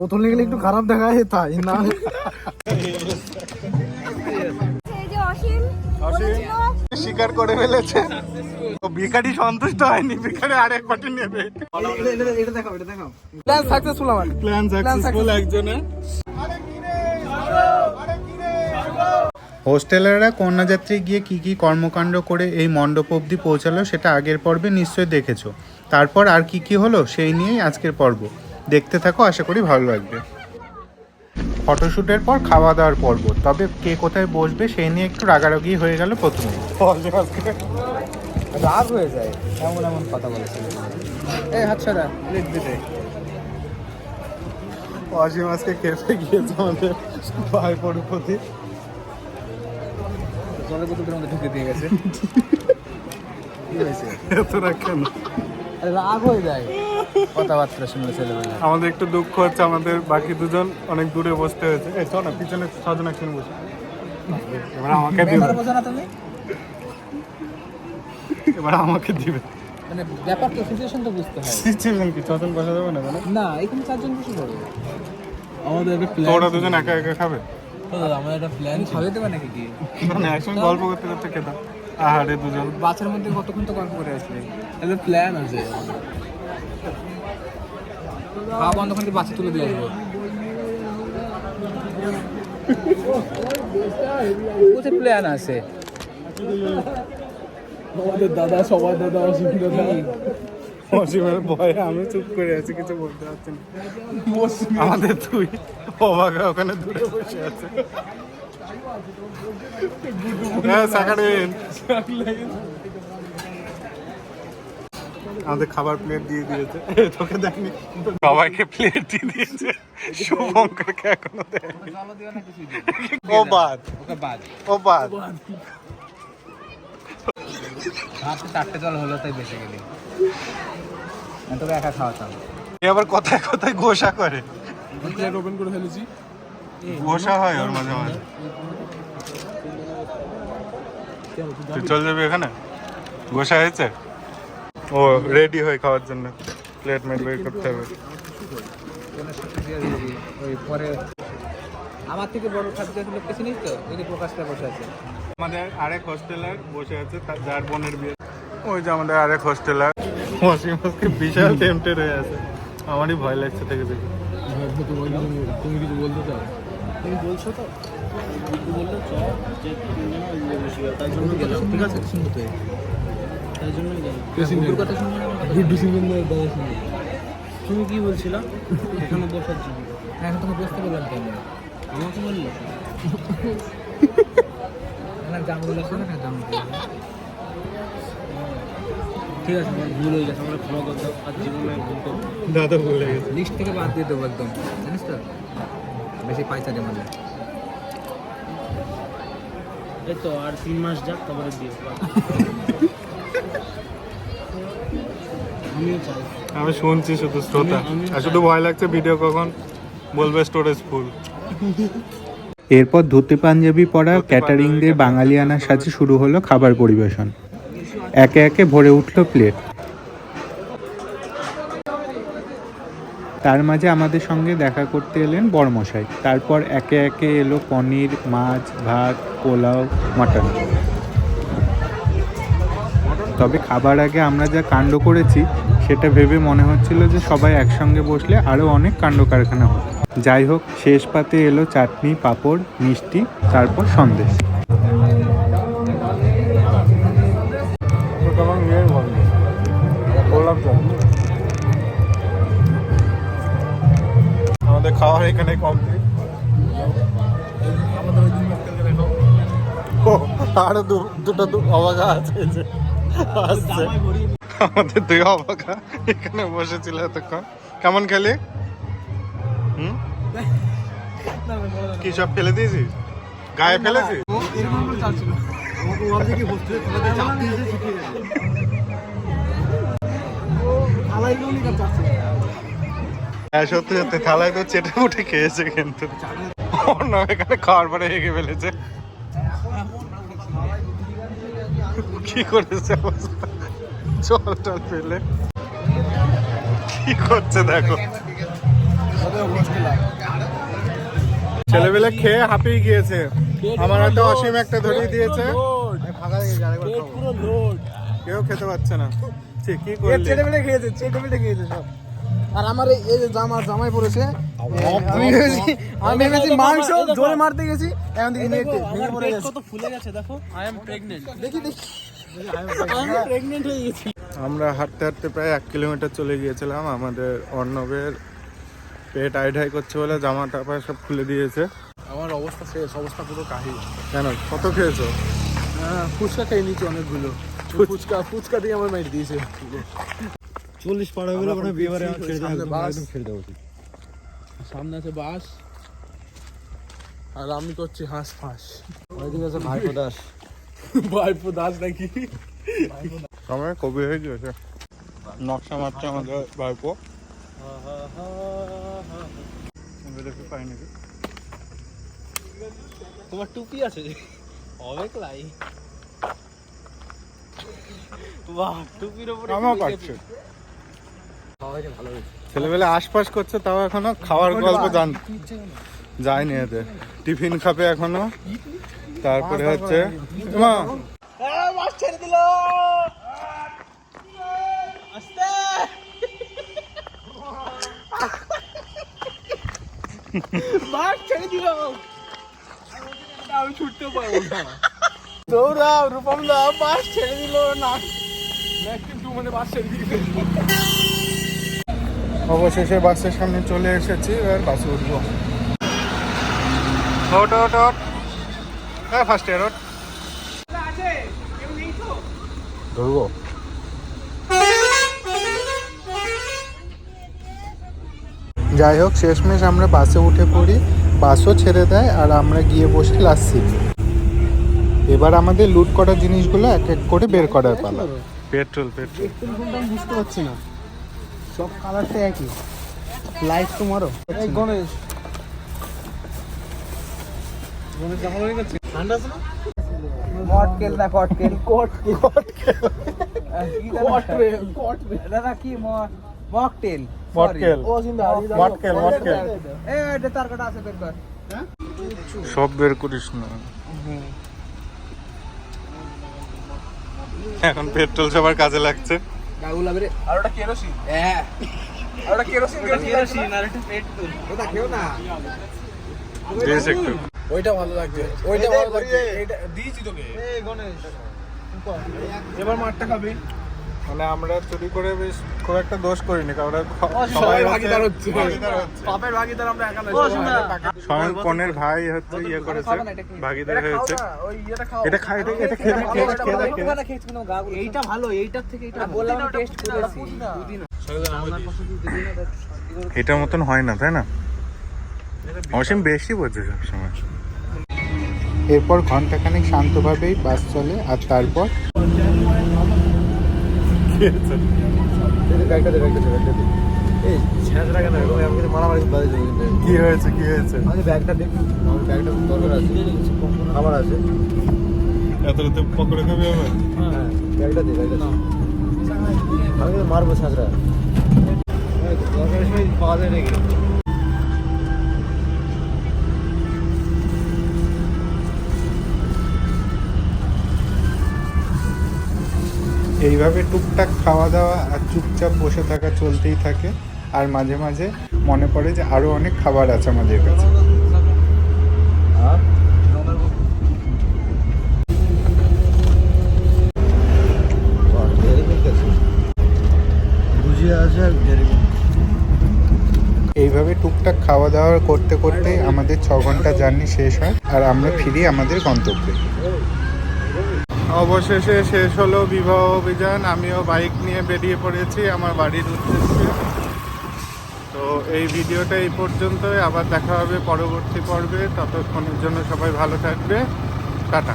নিয়ে গেলে একটু খারাপ দেখায় তাই না? এই যে অসীম বলেছিল। স্বীকার করে ফেলেছে। তো ভিখারি সন্তুষ্ট হয়নি ভিখারি আরেক বাটি নেবে। এটা দেখাও এটা দেখাও প্ল্যান সাকসেসফুল আমার প্ল্যান সাকসেসফুল একজনে। হোস্টেলাররা কন্যাযাত্রী গিয়ে কি কি কর্মকাণ্ড করে এই মণ্ডপ অবধি পৌঁছালো সেটা আগের পর্বে নিশ্চয়ই দেখেছ। তারপর আর কি কি হলো সেই নিয়েই আজকের পর্ব। দেখতে থাকো আশা করি ভালো লাগবে। ফটোশ্যুটের পর খাওয়া দাওয়ার পর্ব তবে কে কোথায় বসবে সেই নিয়ে একটু রাগারাগি হয়ে গেল প্রথমে। রাগ হয়ে যায় এমন এমন কথা বলেছে এই ছাড়া প্লেট দিতে। অসীম আজকে খেপে গিয়েছে আমাদের ভাই প্রতি। জলের বোতলের মধ্যে ঢুকে দিয়ে গেছে। কি হয়েছে? এতটা কেন? আরে রাগ হয়ে যায়। কথাবার্তা শুনলে ছেলেবেলা আমাদের একটু দুঃখ হচ্ছে আমাদের বাকি দুজন অনেক দূরে বসতে হয়েছে। এই চল না পিছনে ছজন একসঙ্গে বসে। এবার আমাকে দিবে। মেম্বার বোঝো না তুমি। এবার আমাকে দিবে। মানে ব্যাপারটা সিচুয়েশন তো বুঝতে হয়। সিচুয়েশন কি? ছজন বসা যাবে না না এখানে চারজন বসে যাবে। আমাদের একটা দুজন একা একা খাবে? আমাদের একটা প্ল্যান খাবে দেবে নাকি কি? মানে একসঙ্গে গল্প করতে করতে খেতাম। আহারে দুজন। বাচ্চার মধ্যে কতক্ষণ তো গল্প করে আসলে একটা প্ল্যান আছে। খাওয়া বন্ধ করে বাচ্চা তুলে দিয়ে আসব। কোথায় প্ল্যান আছে? আমাদের দাদা সবার দাদা দাদা। অসীমের ভয়ে আমি চুপ করে আছি কিছু বলতে পারছি না। আমাদের তুই অবাকা ওখানে দূরে বসে আছে। হ্যাঁ আমাদের খাবার প্লেট দিয়ে দিয়েছে। তোকে দেয়নি। সবাইকে প্লেট দিয়ে দিয়েছে। শুভঙ্করকে এখনও ও বাদ। ও বাদ। চারটে জল হলো তাই বেঁচে গেলি। তোকে একা খাওয়াতাম। এ আবার কথায় কথায় ঘোষা করে। প্লেট ওপেন করে ফেলেছি। ঘোষা হয় ওর মাঝে মাঝে। তুই চল যাবি এখানে? ঘোষা হয়েছে? ও রেডি হয়ে খাওয়ার জন্য। প্লেট মেট বের করতে হবে। ওই পরে আমার থেকে বড় খাদ্য লোককে চিনিস তো? ওই প্রকাশটা বসে আছে। আমাদের আরেক হোস্টেলার বসে আছে তার- যার বোনের বিয়ে। ওই যে আমাদের আরেক হোস্টেলার। মসি মসকে বিশাল টেম্পটেড হয়ে আছে। আমারই ভয় লাগছে থেকে দেখে তুমি কিছু বলতে চাও তুমি বলছো তো বললে চ যে ঠিক আছে? তাই জন্য কথা শুনব গুড্ডু সিং দাদা শুনব তুমি কি বলছিলা? এখানে বসার জন্য। হ্যাঁ তুমি বসতে বললাম কেন? আমাকে বলল। না জামগুলো আছে না? জামগুলো ঠিক আছে আমার ভুল হয়ে গেছে আমরা ক্ষমা করতে আর জীবনে ভুল করব দাদা গেছে। লিস্ট থেকে বাদ দিয়ে দেবো একদম জানিস তো? বেশি পয়সা দেবো না। এই তো আর তিন মাস যাক তারপরে দিয়ে আমিও চাই আমি শুনছি শুধু শ্রোতা। আর শুধু ভয় লাগছে ভিডিও কখন বলবে স্টোরেজ ফুল এরপর ধুতি পাঞ্জাবি পরা ক্যাটারিংদের বাঙালিয়ানার সাথে শুরু হলো খাবার পরিবেশন। একে একে ভরে উঠল প্লেট তার মাঝে আমাদের সঙ্গে দেখা করতে এলেন বড়মশাই। তারপর একে একে এলো পনির মাছ ভাত পোলাও মাটন। তবে খাবার আগে আমরা যা কাণ্ড করেছি সেটা ভেবে মনে হচ্ছিল যে সবাই একসঙ্গে বসলে আরও অনেক কাণ্ড কারখানা হতো। যাই হোক শেষ পাতে এলো চাটনি পাঁপড় মিষ্টি তারপর সন্দেশ। আমাদের খাওয়ার এখানে কমপ্লিট আরও দু- দুটো দু- অবাগা আছে আসছে। আমাদের দুই অবাগা এখানে বসেছিল এতক্ষণ। কেমন খেলি? কি সব ফেলে দিয়েছিস? গায়ে ফেলেছিস হ্যাঁ সত্যি সত্যি, থালায় তো চেটে উঠে খেয়েছে কিন্তু। অন্য এখানে খাওয়ার পরে হেগে ফেলেছে। কি করেছে অবস্থা? জল টল ফেলে কি করছে দেখো? ছেলেবেলে খেয়ে হাঁপিয়ে গিয়েছে। আমার একটা অসীম একটা ধরিয়ে দিয়েছে। কেউ খেতে পারছে না। কি খেয়েছে চেটে পেটে খেয়েছে সব। আর আমার এই- যে জামা জামাই পড়েছে আমি ভেবেছি আমি ভেবেছি মাংস জোরে মারতে গেছি এখন দেখি নেট ভেঙে পড়ে গেছে। কত ফুলে গেছে দেখো। আই এম প্রেগনেন্ট দেখি দেখি। আমি প্রেগনেন্ট হয়ে গেছি। আমরা হাঁটতে হাঁটতে প্রায় এক কিলোমিটার চলে গিয়েছিলাম। আমাদের অর্ণবের পেট আইডাই করছে বলে জামা টাপা সব খুলে দিয়েছে। আমার অবস্থা শেষ অবস্থা পুরো কাহি কেন? কত খেয়েছো? হ্যাঁ ফুচকা খেয়ে নিচ্ছি অনেকগুলো। ফুচকা ফুচকা দিয়ে আমার মাইর দিয়েছে। চল্লিশ পার হয়ে গেলে মানে বিয়ে বাড়ি ছেড়ে দেওয়া বাস। একদম ছেড়ে দেওয়া উচিত। সামনে আছে বাস। আর আমি করছি হাঁস ফাঁস। ওইদিকে আছে ভাইপো দাস। ভাইপো দাস নাকি? সময় কবি হয়ে গিয়েছে। নকশা মারছে আমাদের ভাইপো। পাই নাকি তোমার টুপি আছে? অবেক লাই। বাহ টুপির উপরে আমার পাচ্ছে ছেলেবেলে আশপাশ করছে তাও এখনও খাওয়ার গল্প জান যায়নি এদের। টিফিন খাবে এখনও। তারপরে হচ্ছে মা মাছ ছেড়ে দিল আস্তে মাছ ছেড়ে দিল। আমি ছুটতে পারব না। দৌড়াও রূপম দা মাছ ছেড়ে দিল না। মানে অবশেষে বাসের সামনে চলে এসেছি এবার বাসে উঠবো। ওট ওট ওট হ্যাঁ ফার্স্ট ইয়ার ওট ধরবো? যাই হোক শেষমেশ আমরা বাসে উঠে পড়ি। বাসও ছেড়ে দেয় আর আমরা গিয়ে বসি লাস্ট সিটে এবার আমাদের লুট করা জিনিসগুলো এক এক করে বের করার পালা। Petrol petrol. বুঝতে পারছি না। সব কালারটা একই। লাইট তো মারো গণেশ। গণেশ জামা মকটেল মটকেল। ও সিন্দা মটকেল মটকেল। এই এটা তার কটা আছে বের কর। সব বের করিস না। এখন পেট্রোল সবার কাজে লাগছে। গাগুলা বেরে আর ওটা কেরোসিন? হ্যাঁ। আর ওটা কেরোসিন কেরোসিন আর একটা পেট্রোল। ওটা খেও না। দিস একটু। ওইটা ভালো লাগছে ওইটা ভালো লাগছে এটা দিয়েছি তোকে। এই গণেশ। এবার মারটা খাবি। মানে আমরা চুরি করে বেশ খুব একটা দোষ করিনি কারণ সবাই ভাগিদার হচ্ছে। পাপের ভাগিদার আমরা একা স্বয়ং কনের ভাই হচ্ছে ইয়ে করেছে? ভাগিদার হয়েছে। খাও। এটা খাই এটা এটা খেয়ে খেয়ে খেয়ে এইটা ভালো এইটার থেকে এটা বললাম টেস্ট করেছি। এটার মতন হয় না তাই না? অসীম বেশি বোঝে সবসময়। এরপর ঘন্টাখানেক শান্তভাবেই বাস চলে আর তারপর কি হয়েছে কি হয়েছে আমি ব্যাগটা দেখি আমার ব্যাগটা দরকার আছে খাবার আছে এত রাতে পকড়ে খাবে আবার হ্যাঁ ব্যাগটা দে ব্যাগটা আমি মারবো ছেঁচড়া দরকারের সময় পাওয়া যায় নাকি এইভাবে টুকটাক খাওয়া দাওয়া আর চুপচাপ বসে থাকা চলতেই থাকে। আর মাঝে মাঝে মনে পড়ে যে আরও অনেক খাবার আছে আমাদের কাছে। এইভাবে টুকটাক খাওয়া দাওয়া করতে করতে আমাদের ছ ঘণ্টা জার্নি শেষ হয় আর আমরা ফিরি আমাদের গন্তব্যে। অবশেষে শেষ হলো বিবাহ অভিযান। আমিও বাইক নিয়ে বেরিয়ে পড়েছি আমার বাড়ির উদ্দেশ্যে। তো এই ভিডিওটা এই পর্যন্তই। আবার দেখা হবে পরবর্তী পর্বে। ততক্ষণের জন্য সবাই ভালো থাকবে। টাটা।